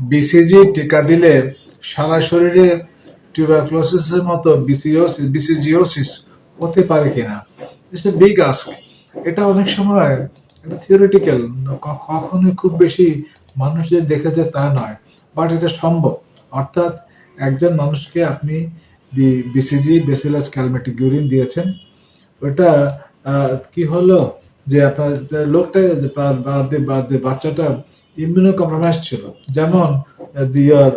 BCG টিকা দিলে সারা শরীরে টিউবারক্লোসিসের মতো বিসিজিওসিস হতে পারে কিনা? ইটস এ বিগ আস্ক এটা অনেক সময় এটা থিওরিটিক্যাল কখনোই খুব বেশি মানুষ মানুষদের দেখেছে তা নয়। বাট এটা সম্ভব। অর্থাৎ একজন মানুষকে আপনি বিসিজি বেসিলাস ক্যালমেটিক ইউরিন দিয়েছেন। ওটা কি হলো? যে আপনার লোকটা, যে বা- বা- যে- বা- বাচ্চাটা ইমিউনো কম্প্রোমাইজ ছিল। যেমন দিয়র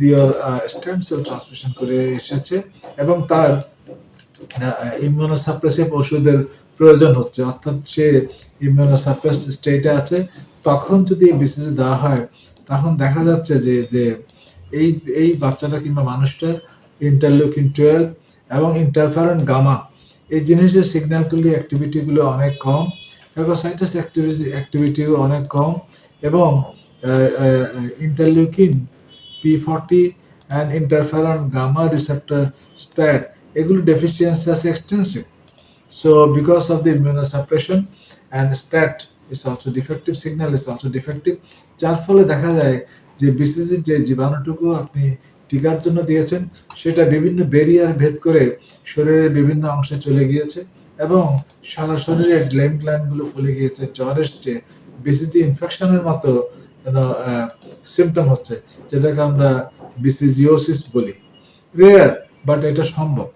দিয়র স্টেম সেল ট্রান্সমিশন করে এসেছে এবং তার ইমিউনো সাপ্রেসিভ ওষুধের প্রয়োজন হচ্ছে। অর্থাৎ সে ইমিউনো সাপ্রেস স্টেটে আছে। তখন যদি বিসিজি দেওয়া হয়, তখন দেখা যাচ্ছে যে যে এই এই বাচ্চাটা কিংবা মানুষটার ইন্টারলিউকিন টুয়েলভ এবং ইন্টারফারেন্ট গামা এই জিনিসের সিগন্যালগুলি অ্যাক্টিভিটিগুলো অনেক কম। ফ্যাগোসাইটাস অ্যাক্টিভিটি অ্যাক্টিভিটিও অনেক কম এবং interleukin P forty and interferon gamma receptor STAT এগুলো ডেফিসিয়েন্সি আছে extensive so because of the immunosuppression and STAT is also defective signal is also defective যার ফলে দেখা যায় যে বিসিজির যে জীবাণুটুকু আপনি টিকার জন্য দিয়েছেন, সেটা বিভিন্ন ব্যারিয়ার ভেদ করে শরীরের বিভিন্ন অংশে চলে গিয়েছে। এবং সারা শরীরে গ্ল্যান্ডগুলো ফুলে গিয়েছে, জ্বর এসছে বিসিজি ইনফেকশনের মতো সিমটম হচ্ছে, যেটাকে আমরা বিসিজিওসিস বলি। রেয়ার বাট এটা সম্ভব।